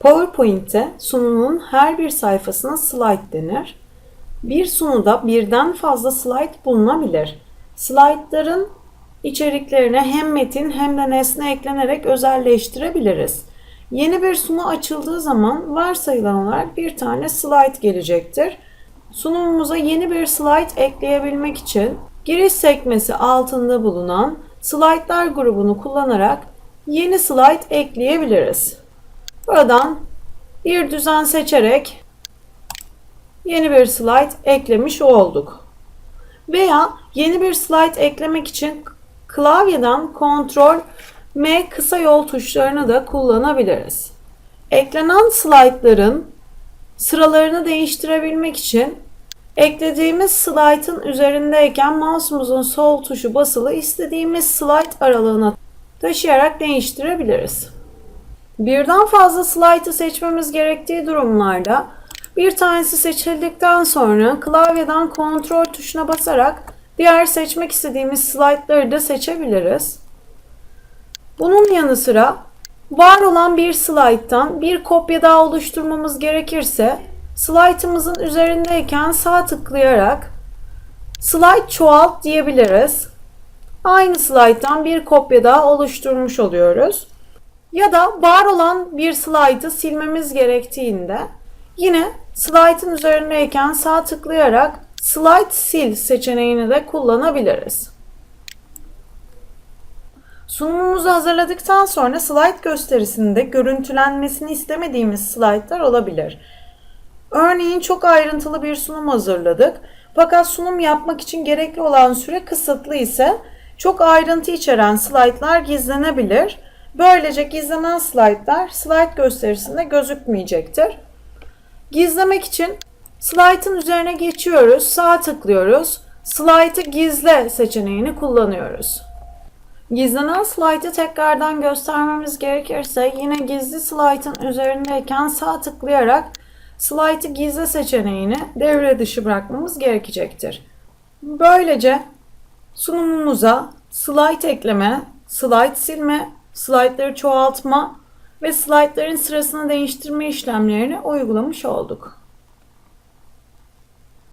PowerPoint'te sunumun her bir sayfasına slide denir. Bir sunuda birden fazla slide bulunabilir. Slaytların içeriklerine hem metin hem de nesne eklenerek özelleştirebiliriz. Yeni bir sunu açıldığı zaman varsayılan olarak bir tane slide gelecektir. Sunumumuza yeni bir slide ekleyebilmek için giriş sekmesi altında bulunan slaytlar grubunu kullanarak yeni slide ekleyebiliriz. Buradan bir düzen seçerek yeni bir slide eklemiş olduk. Veya yeni bir slide eklemek için klavyeden Ctrl M kısa yol tuşlarını da kullanabiliriz. Eklenen slaytların sıralarını değiştirebilmek için eklediğimiz slaytın üzerindeyken mouse'umuzun sol tuşu basılı istediğimiz slide aralığına taşıyarak değiştirebiliriz. Birden fazla slaytı seçmemiz gerektiği durumlarda bir tanesi seçildikten sonra klavyeden kontrol tuşuna basarak diğer seçmek istediğimiz slaytları da seçebiliriz. Bunun yanı sıra var olan bir slayttan bir kopya daha oluşturmamız gerekirse slaytımızın üzerindeyken sağ tıklayarak slide çoğalt diyebiliriz. Aynı slayttan bir kopya daha oluşturmuş oluyoruz. Ya da var olan bir slaytı silmemiz gerektiğinde yine slaytın üzerindeyken sağ tıklayarak slide sil seçeneğini de kullanabiliriz. Sunumumuzu hazırladıktan sonra slide gösterisinde görüntülenmesini istemediğimiz slaytlar olabilir. Örneğin çok ayrıntılı bir sunum hazırladık. Fakat sunum yapmak için gerekli olan süre kısıtlı ise çok ayrıntı içeren slaytlar gizlenebilir. Böylece gizlenen slaytlar slide gösterisinde gözükmeyecektir. Gizlemek için slaytın üzerine geçiyoruz, sağ tıklıyoruz. Slide'ı gizle seçeneğini kullanıyoruz. Gizlenen slaytı tekrardan göstermemiz gerekirse yine gizli slaytın üzerindeyken sağ tıklayarak slaytı gizle seçeneğini devre dışı bırakmamız gerekecektir. Böylece sunumumuza slide ekleme, slide silme, slaytları çoğaltma ve slaytların sırasını değiştirme işlemlerini uygulamış olduk.